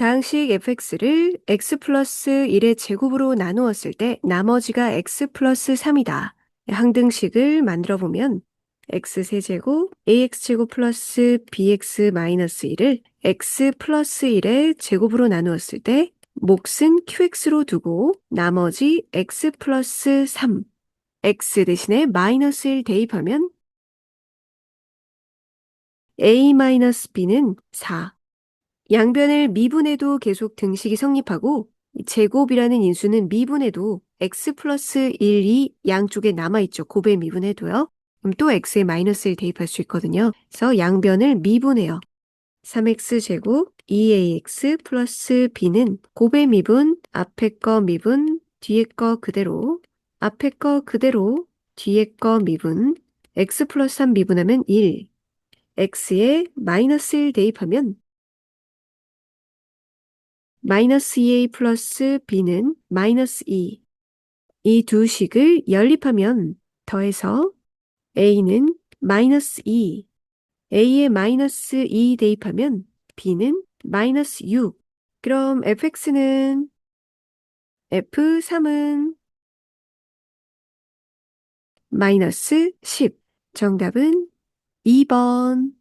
다항식 fx를 x 플러스 1의 제곱으로 나누었을 때 나머지가 x 플러스 3이다. 항등식을 만들어 보면 x 세제곱 ax제곱 플러스 bx 마이너스 1을 x 플러스 1의 제곱으로 나누었을 때 몫은 qx로 두고 나머지 x 플러스 3 x 대신에 마이너스 1 대입하면 a 마이너스 b는 4 양변을 미분해도 계속 등식이 성립하고 제곱이라는 인수는 미분해도 x 플러스 1, 2 양쪽에 남아있죠. 곱에 미분해도요. 그럼 또 x에 마이너스 1 대입할 수 있거든요. 그래서 양변을 미분해요. 3x 제곱 2ax 플러스 b는 곱의 미분, 앞에 거 미분, 뒤에 거 그대로, 앞에 거 그대로, 뒤에 거 미분, x 플러스 3 미분하면 1, x에 마이너스 1 대입하면 마이너스 2a 플러스 b는 마이너스 2. 이 두 식을 연립하면 더해서 a는 마이너스 2, a에 마이너스 2 대입하면 b는 마이너스 6. 그럼 fx는 f3은 마이너스 10. 정답은 2번.